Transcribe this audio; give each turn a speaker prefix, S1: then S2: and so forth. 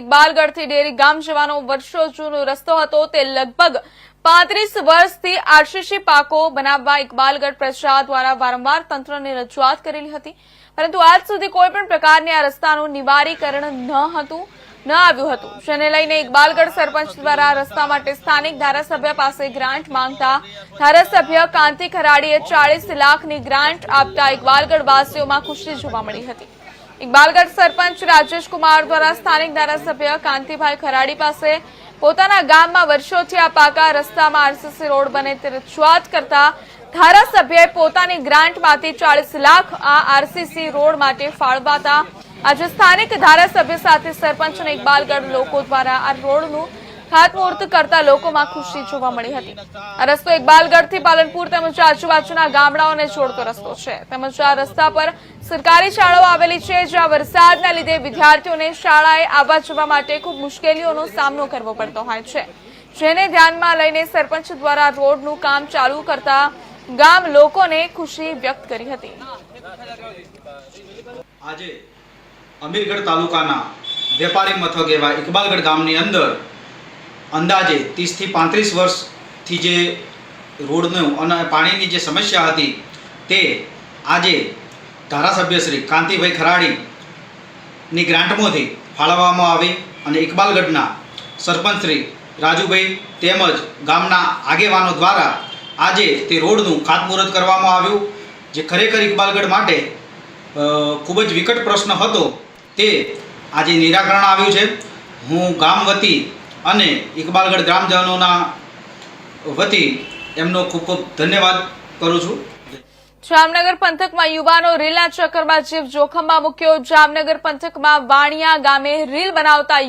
S1: ઇકબાલગઢથી dairy ગામ જવાનો વર્ષો જૂનો રસ્તો હતો. તે લગભગ પાંત્રીસ વર્ષથી આરસીસી પાકો બનાવવા ઇકબાલગઢ પ્રજા દ્વારા વારંવાર તંત્રને રજૂઆત કરેલી હતી. પરંતુ આજ સુધી કોઈ પ્રકારની આ રસ્તાનું નિવારીકરણ ન હતું, ન આવ્યું હતું. જેને લઈને ઇકબાલગઢ સરપંચ દ્વારા રસ્તા માટે સ્થાનિક ધારાસભ્ય પાસે ગ્રાન્ટ માંગતા ધારાસભ્ય કાંતિ ખરાડીએ ચાળીસ લાખની ગ્રાન્ટ આપતા ઇકબાલગઢ વાસીઓમાં ખુશી જોવા મળી હતી. ઇકબાલગઢ સરપંચ રાજેશ કુમાર દ્વારા સ્થાનિક ધારાસભ્ય કાંતિભાઈ ખરાડી પાસે પોતાના ગામમાં વર્ષોથી આ પાકા રસ્તામાં આરસીસી રોડ બને તે રજૂઆત કરતા ધારાસભ્યએ પોતાની ગ્રાન્ટમાંથી ચાળીસ લાખ આ આરસીસી રોડ માટે ફાળવાતા આજે સ્થાનિક ધારાસભ્ય સાથે સરપંચ અને ઇકબાલગઢ લોકો દ્વારા આ રોડનું ખાતમુહૂર્ત કરતા લોકોમાં ખુશી જોવા મળી હતી. આ રસ્તો ઇકબાલગઢથી પાલનપુર તેમજ આજુબાજુના ગામડાઓને જોડતો રસ્તો છે. તેમજ આ રસ્તા પર સરકારી શાળાઓ આવેલી છે, જ્યાં વરસાદના લીધે વિદ્યાર્થીઓને શાળાએ આવવા જવા માટે ખૂબ મુશ્કેલીઓનો સામનો કરવો પડતો હોય છે. જેને ધ્યાનમાં લઈને સરપંચ દ્વારા રોડનું કામ ચાલુ કરતા ગામ લોકોને ખુશી વ્યક્ત કરી હતી.
S2: આજે અમીરગઢ તાલુકાના વેપારી મથક એવા ઇકબાલગઢ ગામની અંદર અંદાજે ત્રીસથી પાંત્રીસ વર્ષથી જે રોડનું અને પાણીની જે સમસ્યા હતી તે આજે ધારાસભ્ય શ્રી કાંતિભાઈ ખરાડીની ગ્રાન્ટમાંથી ફાળવવામાં આવી અને ઇકબાલગઢના સરપંચ શ્રી રાજુભાઈ તેમજ ગામના આગેવાનો દ્વારા આજે તે રોડનું ખાતમુહૂર્ત કરવામાં આવ્યું. જે ખરેખર ઇકબાલગઢ માટે ખૂબ જ વિકટ પ્રશ્ન હતો. તે આજે નિરાકરણ આવ્યું છે. હું ગામ વતી અને ઇકબાલગઢ ગ્રામજનોના વતી એમનો ખૂબ ખૂબ ધન્યવાદ કરું છું.
S1: જામનગર પંથકમાં યુવાનો રેલના ચક્કરમાં જીવ જોખમમાં મૂક્યો. જામનગર પંથકમાં વાણિયા ગામે રીલ બનાવતા